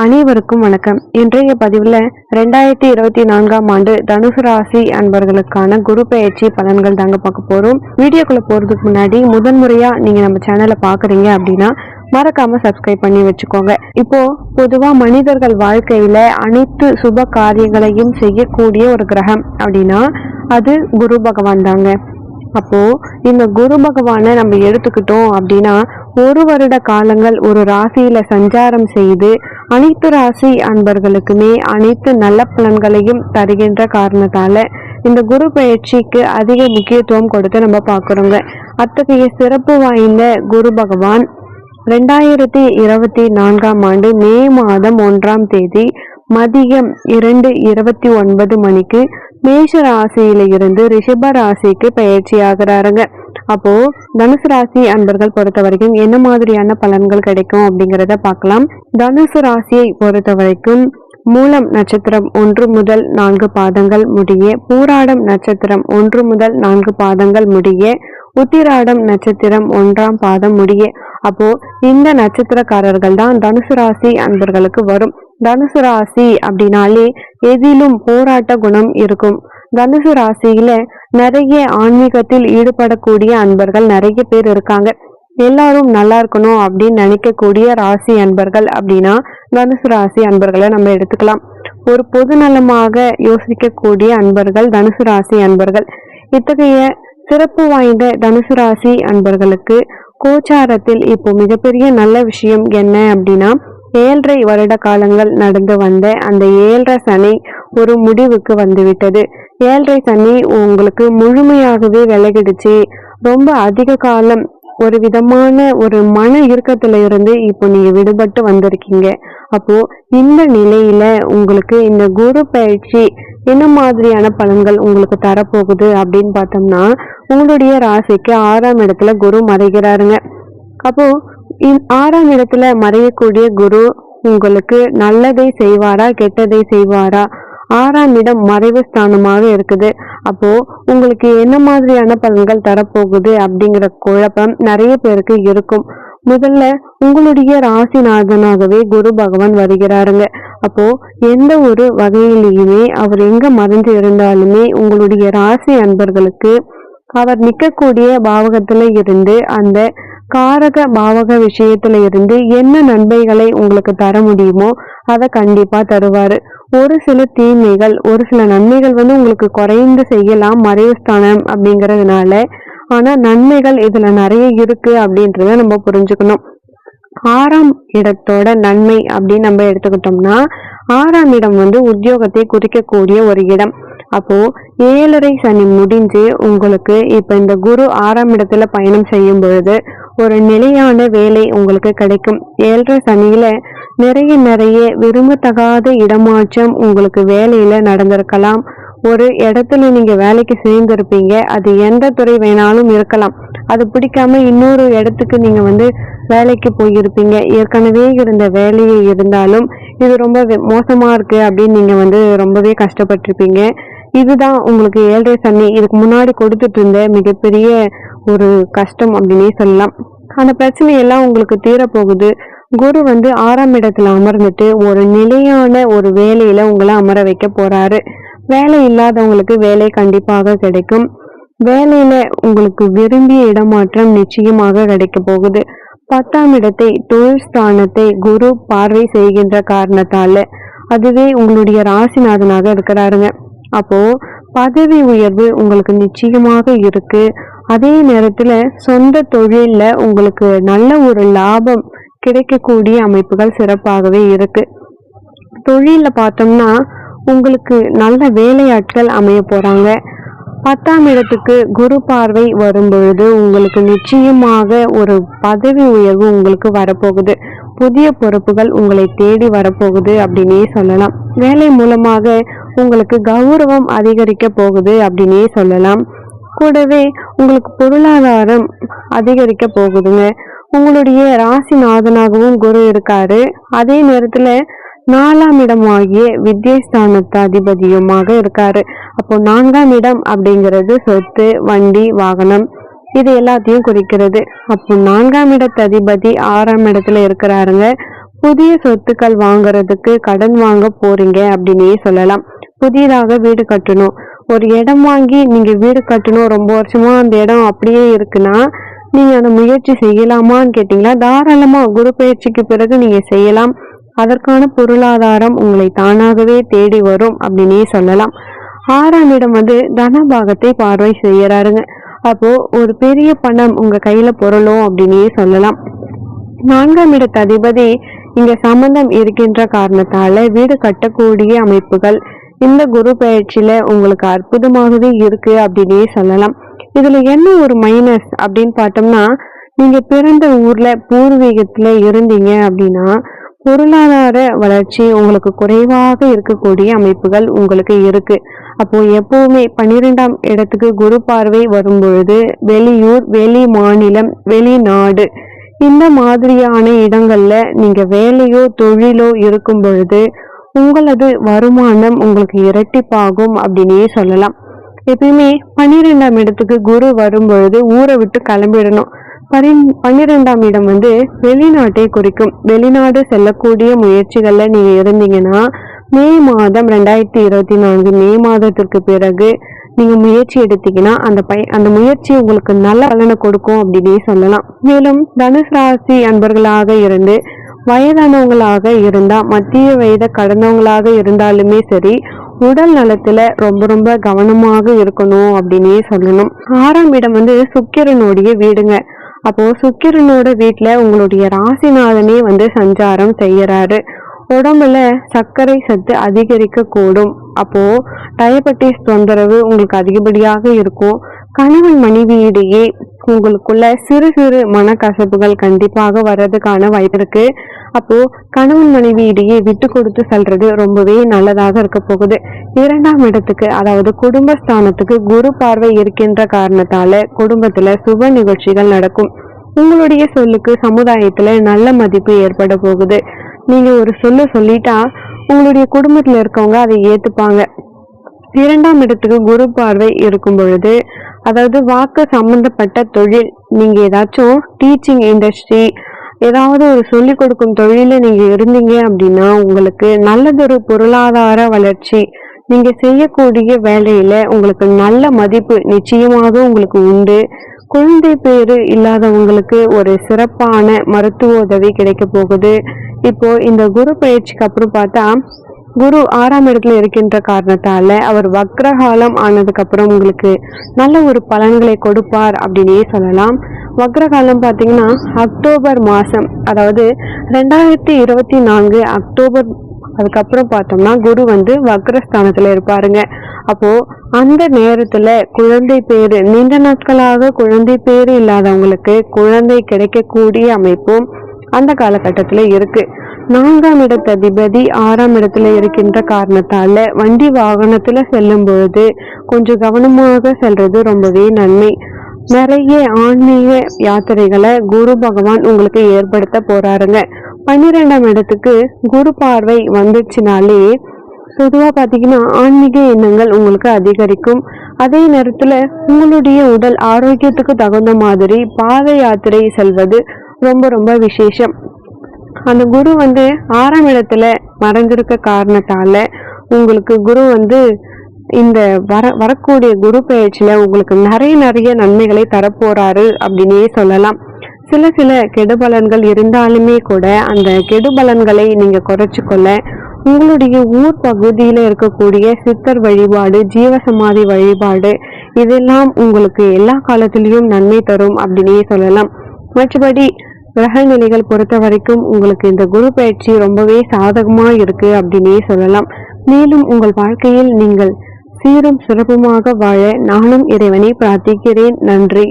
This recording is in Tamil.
அனைவருக்கும் வணக்கம். இன்றைய பதிவில் ரெண்டாயிரத்தி இருபத்தி நான்காம் ஆண்டு தனுசு ராசி அன்பர்களுக்கான குரு பயிற்சி பலன்கள் தாங்க பார்க்க போறோம். வீடியோக்குள்ள போறதுக்கு முன்னாடி முதன்முறையா நீங்க நம்ம சேனலை பாக்குறீங்க அப்படின்னா மறக்காம சப்ஸ்கிரைப் பண்ணி வச்சுக்கோங்க. இப்போ பொதுவா மனிதர்கள் வாழ்க்கையில அனைத்து சுப காரியங்களையும் செய்யக்கூடிய ஒரு கிரகம் அப்படின்னா அது குரு பகவான் தாங்க. அப்போ இந்த குரு பகவானை நம்ம எடுத்துக்கிட்டோம் அப்படின்னா ஒரு வருட காலங்கள் ஒரு ராசியில சஞ்சாரம் செய்து அனைத்து ராசி அன்பர்களுக்குமே அனைத்து நல்ல பலன்களையும் தருகின்ற காரணத்தால இந்த குரு பயிற்சிக்கு அதிக முக்கியத்துவம் கொடுத்து நம்ம பார்க்குறோங்க. அத்தகைய சிறப்பு வாய்ந்த குரு பகவான் ரெண்டாயிரத்தி இருபத்தி நான்காம் ஆண்டு மே மாதம் ஒன்றாம் தேதி மதியம் இரண்டு இருபத்தி ஒன்பது மணிக்கு மேஷ ராசியில இருந்து ரிஷப ராசிக்கு பயிற்சி ஆகிறாருங்க அப்போ தனுசு ராசி அன்பர்கள் பொறுத்த வரைக்கும் என்ன மாதிரியான பலன்கள் கிடைக்கும் அப்படிங்கிறத பார்க்கலாம். தனுசு ராசியை பொறுத்த வரைக்கும் மூலம் நட்சத்திரம் ஒன்று முதல் நான்கு பாதங்கள் முடிய பூராடம் நட்சத்திரம் ஒன்று முதல் நான்கு பாதங்கள் முடிய உத்திராடம் நட்சத்திரம் ஒன்றாம் பாதம் முடிய அப்போ இந்த நட்சத்திரக்காரர்கள் தான் தனுசு ராசி அன்பர்களுக்கு வரும். தனுசு ராசி அப்படின்னாலே எதிலும் போராட்ட குணம் இருக்கும். தனுசு ராசியில நிறைய ஆன்மீகத்தில் ஈடுபடக்கூடிய அன்பர்கள் நிறைய பேர் இருக்காங்க. எல்லாரும் நல்லா இருக்கணும் அப்படின்னு நினைக்கக்கூடிய ராசி அன்பர்கள் அப்படின்னா தனுசு ராசி அன்பர்களை நம்ம எடுத்துக்கலாம். ஒரு பொது நலமாக யோசிக்கக்கூடிய அன்பர்கள் தனுசு ராசி அன்பர்கள். இத்தகைய சிறப்பு வாய்ந்த தனுசு ராசி அன்பர்களுக்கு கோச்சாரத்தில் இப்போ மிகப்பெரிய நல்ல விஷயம் என்ன அப்படின்னா ஏழரை வருட காலங்கள் நடந்து வந்த அந்த ஏழரை சனி ஒரு முடிவுக்கு வந்துவிட்டது. ஏழரை சனி உங்களுக்கு முழுமையாகவே விலகிடுச்சு. ரொம்ப அதிக காலம் ஒரு விதமான ஒரு மன இறுக்கத்துல இருந்து இப்போ நீங்க விடுபட்டு வந்திருக்கீங்க. அப்போ இந்த நிலையில உங்களுக்கு இந்த குரு பயிற்சி என்ன மாதிரியான பலன்கள் உங்களுக்கு தரப்போகுது அப்படின்னு பார்த்தோம்னா உங்களுடைய ராசிக்கு ஆறாம் இடத்துல குரு மறைகிறாருங்க. அப்போ ஆறாம் இடத்துல மறையக்கூடிய குரு உங்களுக்கு நல்லதை செய்வாரா கெட்டதை செய்வாரா? ஆறாம் இடம் மறைவு ஸ்தானமாக இருக்குது. அப்போ உங்களுக்கு என்ன மாதிரியான பலன்கள் தரப்போகுது அப்படிங்கிற குழப்பம் நிறைய பேருக்கு இருக்கும். முதல்ல உங்களுடைய ராசிநாதனாகவே குரு பகவான் வருகிறாருங்க. அப்போ எந்த ஒரு வகையிலையுமே அவர் எங்க மறைஞ்சு இருந்தாலுமே உங்களுடைய ராசி அன்பர்களுக்கு அவர் நிற்கக்கூடிய பாவகத்துல இருந்து அந்த காரக பாவக விஷயத்துல இருந்து என்ன நன்மைகளை உங்களுக்கு தர முடியுமோ அதை கண்டிப்பா தருவாரு. ஒரு சில தீமைகள் ஒரு சில நன்மைகள் வந்து உங்களுக்கு குறைந்து செய்யலாம் மறைவுஸ்தானம் அப்படிங்கிறதுனால. ஆனா நன்மைகள் இதுல நிறைய இருக்கு அப்படின்றத நம்ம புரிஞ்சுக்கணும். ஆறாம் இடத்தோட நன்மை அப்படின்னு நம்ம எடுத்துக்கிட்டோம்னா ஆறாம் இடம் வந்து உத்தியோகத்தை குறிக்கக்கூடிய ஒரு இடம். அப்போ ஏழரை சனி முடிஞ்சு உங்களுக்கு இப்ப இந்த குரு ஆறாம் இடத்துல பயணம் செய்யும் பொழுது ஒரு நிலையான வேலை உங்களுக்கு கிடைக்கும். ஏழரை சனியில நிறைய நிறைய விரும்பத்தகாத இடமாற்றம் உங்களுக்கு வேலையில நடந்திருக்கலாம். ஒரு இடத்துல நீங்க வேலைக்கு சேர்ந்திருப்பீங்க. அது எந்த துறை வேணாலும் இருக்கலாம். அது பிடிக்காம இன்னொரு இடத்துக்கு நீங்க வந்து வேலைக்கு போயிருப்பீங்க. ஏற்கனவே இருந்த வேலையை இருந்தாலும் இது ரொம்ப மோசமா இருக்கு அப்படின்னு நீங்க வந்து ரொம்பவே கஷ்டப்பட்டிருப்பீங்க. இதுதான் உங்களுக்கு ஏழரை சனி. இதுக்கு முன்னாடி கொடுத்துட்டு இருந்த மிகப்பெரிய ஒரு கஷ்டம் அப்படின்னே சொல்லலாம். அந்த பிரச்சனையெல்லாம் உங்களுக்கு தீரப்போகுது. குரு வந்து ஆறாம் இடத்துல அமர்ந்துட்டு ஒரு நிலையான ஒரு வேலையில உங்களை அமர வைக்க போறாரு. வேலை இல்லாதவங்களுக்கு வேலை கண்டிப்பாக கிடைக்கும். வேலையில உங்களுக்கு விரும்பிய இடமாற்றம் நிச்சயமாக கிடைக்க போகுது. பத்தாம் இடத்தை தொழில் ஸ்தானத்தை குரு பார்வை செய்கின்ற காரணத்தால அதுவே உங்களுடைய ராசிநாதனாக இருக்கிறாருங்க. அப்போ பதவி உயர்வு உங்களுக்கு நிச்சயமாக இருக்கு. அதே நேரத்துல சொந்த தொழில்ல உங்களுக்கு நல்ல ஒரு லாபம் கிடைக்கக்கூடிய அமைப்புகள் சிறப்பாகவே இருக்கு. தொழில பார்த்தோம்னா உங்களுக்கு நல்ல வேலையாட்கள் அமைய போறாங்க. பத்தாம் இடத்துக்கு குரு பார்வை வரும் பொழுது உங்களுக்கு நிச்சயமாக ஒரு பதவி உயர்வு உங்களுக்கு வரப்போகுது. புதிய பொறுப்புகள் உங்களை தேடி வரப்போகுது அப்படின்னே சொல்லலாம். வேலை மூலமாக உங்களுக்கு கௌரவம் அதிகரிக்க போகுது அப்படின்னே சொல்லலாம். கூடவே உங்களுக்கு பொருளாதாரம் அதிகரிக்க போகுதுங்க. உங்களுடைய ராசிநாதனாகவும் குரு இருக்காரு. அதே நேரத்துல நாலாம் இடமாகிய வித்யஸ்தானத்து அதிபதியுமாக இருக்காரு. அப்போ நான்காம் இடம் அப்படிங்கிறது சொத்து வண்டி வாகனம் இது எல்லாத்தையும் குறிக்கிறது. அப்போ நான்காம் இடத்து அதிபதி ஆறாம் இடத்துல இருக்கிறாருங்க. புதிய சொத்துக்கள் வாங்குறதுக்கு கடன் வாங்க போறீங்க அப்படின்னே சொல்லலாம். புதிதாக வீடு கட்டணும். ஒரு இடம் வாங்கி நீங்க வீடு கட்டணும் ரொம்ப வருஷமா அந்த இடம் அப்படியே இருக்குன்னா நீங்க அந்த முயற்சி செய்யலாமான்னு கேட்டீங்களா? தாராளமா குரு பயிற்சிக்கு பிறகு நீங்க செய்யலாம். அதற்கான பொருளாதாரம் உங்களை தானாகவே தேடி வரும் அப்படின்னே சொல்லலாம். ஆறாம் இடம் வந்து தனபாகத்தை பார்வை செய்யறாருங்க அப்போ ஒரு பெரிய பணம் உங்க கையில பொருளும் அப்படின்னே சொல்லலாம். நான்காம் இடத்த அதிபதி இங்க சம்பந்தம் இருக்கின்ற காரணத்தால வீடு கட்டக்கூடிய அமைப்புகள் இந்த குரு பயிற்சியில உங்களுக்கு அற்புதமாகவே இருக்கு அப்படின்னே சொல்லலாம். இதுல என்ன ஒரு மைனஸ் அப்படின்னு பார்த்தோம்னா நீங்க பிறந்த ஊர்ல பூர்வீகத்துல இருந்தீங்க அப்படின்னா பொருளாதார வளர்ச்சி உங்களுக்கு குறைவாக இருக்கக்கூடிய அமைப்புகள் உங்களுக்கு இருக்கு. அப்போ எப்பவுமே பன்னிரெண்டாம் இடத்துக்கு குரு பார்வை வரும் பொழுது வெளியூர் வெளி மாநிலம் வெளிநாடு இந்த மாதிரியான இடங்கள்ல நீங்க வேலையோ தொழிலோ இருக்கும் பொழுது உங்களது வருமானம் உங்களுக்கு இரட்டிப்பாகும் அப்படின்னே சொல்லலாம். எப்பயுமே பன்னிரெண்டாம் இடத்துக்கு குரு வரும் பொழுது ஊரை விட்டு கிளம்பிடணும். பரி பன்னிரெண்டாம் இடம் வந்து வெளிநாட்டை குறிக்கும். வெளிநாடு செல்லக்கூடிய முயற்சிகள்ல நீங்க இருந்தீங்கன்னா மே மாதம் ரெண்டாயிரத்தி இருபத்தி நான்கு மே மாதத்திற்கு பிறகு நீங்க முயற்சி எடுத்தீங்கன்னா அந்த பை அந்த முயற்சி உங்களுக்கு நல்ல பலனை கொடுக்கும் அப்படின்னே சொல்லலாம். மேலும் தனுசு ராசி அன்பர்களாக இருந்து வயதானவங்களாக இருந்தா மத்திய வயதை கடந்தவங்களாக இருந்தாலுமே சரி உடல் நலத்துல ரொம்ப ரொம்ப கவனமாக இருக்கணும் அப்படின்னே சொல்லணும். ஆறாம் இடம் வந்து சுக்கிரனுடைய வீடுங்க. அப்போ சுக்கிரனோட வீட்டுல உங்களுடைய ராசிநாதனே வந்து சஞ்சாரம் செய்யறாரு. உடம்புல சர்க்கரை சத்து அதிகரிக்க கூடும் அப்போ டயபெட்டிஸ் தொந்தரவு உங்களுக்கு அதிகப்படியாக இருக்கும். கணவன் மனைவியிடையே உங்களுக்குள்ள சிறு சிறு மனக்கசப்புகள் கண்டிப்பாக வர்றதுக்கான வாய்ப்பு இருக்கு. அப்போ கணவன் மனைவியிடையே விட்டு கொடுத்து செல்றது ரொம்பவே நல்லதாக இருக்க போகுது. இரண்டாம் இடத்துக்கு அதாவது குடும்பஸ்தானத்துக்கு குரு பார்வை இருக்கின்ற காரணத்தால குடும்பத்துல சுப நிகழ்ச்சிகள் நடக்கும். உங்களுடைய சொல்லுக்கு சமுதாயத்துல நல்ல மதிப்பு ஏற்பட போகுது. நீங்க ஒரு சொல்ல சொல்லிட்டா உங்களுடைய குடும்பத்துல இருக்கவங்க அதை ஏத்துப்பாங்க. இரண்டாம் இடத்துக்கு குரு பார்வை இருக்கும் பொழுது அதாவது வாக்கு சம்பந்தப்பட்ட தொழில். நீங்கள் ஏதாச்சும் டீச்சிங் இண்டஸ்ட்ரி ஏதாவது ஒரு சொல்லிக் கொடுக்கும் தொழிலில் நீங்கள் இருந்தீங்க அப்படின்னா உங்களுக்கு நல்லதொரு பொருளாதார வளர்ச்சி நீங்கள் செய்யக்கூடிய வேலையில் உங்களுக்கு நல்ல மதிப்பு நிச்சயமாக உங்களுக்கு உண்டு. குழந்தை பேரு இல்லாதவங்களுக்கு ஒரு சிறப்பான மருத்துவ உதவி கிடைக்க போகுது. இப்போ இந்த குரு பயிற்சிக்கு அப்புறம் பார்த்தா குரு ஆறாம் இடத்துல இருக்கின்ற காரணத்தால அவர் வக்ரகாலம் ஆனதுக்கு அப்புறம் உங்களுக்கு நல்ல ஒரு பலன்களை கொடுப்பார் அப்படின்னே சொல்லலாம். வக்ரகாலம் பார்த்தீங்கன்னா அக்டோபர் மாதம் அதாவது ரெண்டாயிரத்தி இருபத்தி நான்கு அக்டோபர் அதுக்கப்புறம் பார்த்தோம்னா குரு வந்து வக்ரஸ்தானத்தில் இருப்பாருங்க. அப்போ அந்த நேரத்துல குழந்தை பேரு நீண்ட நாட்களாக குழந்தை பேரு இல்லாதவங்களுக்கு குழந்தை கிடைக்கக்கூடிய அமைப்பும் அந்த காலகட்டத்தில் இருக்கு. நான்காம் இடத்து அதிபதி ஆறாம் இடத்துல இருக்கின்ற காரணத்தால வண்டி வாகனத்துல செல்லும் பொழுது கொஞ்சம் கவனமாக செல்றது ரொம்பவே நன்மை. நிறைய ஆன்மீக யாத்திரைகளை குரு பகவான் உங்களுக்கு ஏற்படுத்த போறாருங்க. பன்னிரெண்டாம் இடத்துக்கு குரு பார்வை வந்துச்சுனாலே பொதுவாக பார்த்தீங்கன்னா ஆன்மீக எண்ணங்கள் உங்களுக்கு அதிகரிக்கும். அதே நேரத்துல உங்களுடைய உடல் ஆரோக்கியத்துக்கு தகுந்த மாதிரி பாத யாத்திரை செல்வது ரொம்ப ரொம்ப விசேஷம். அந்த குரு வந்து ஆறாம் இடத்துல மறைஞ்சிருக்க காரணத்தால உங்களுக்கு குரு வந்து இந்த வர வரக்கூடிய குரு பயிற்சியில உங்களுக்கு நிறைய நிறைய நன்மைகளை தரப்போறாரு அப்படின்னே சொல்லலாம். சில சில கெடுபலன்கள் இருந்தாலுமே கூட அந்த கெடுபலன்களை நீங்க குறைச்சிக்கொள்ள உங்களுடைய ஊர் பகுதியில இருக்கக்கூடிய சித்தர் வழிபாடு ஜீவசமாதி வழிபாடு இதெல்லாம் உங்களுக்கு எல்லா காலத்திலையும் நன்மை தரும் அப்படின்னே சொல்லலாம். மற்றபடி கிரக நிலைகள் பொறுத்த வரைக்கும் உங்களுக்கு இந்த குரு பயிற்சி ரொம்பவே சாதகமா இருக்கு அப்படின்னே சொல்லலாம். மேலும் உங்கள் வாழ்க்கையில் நீங்கள் சீரும் சிறப்புமாக வாழ நானும் இறைவனை பிரார்த்திக்கிறேன். நன்றி.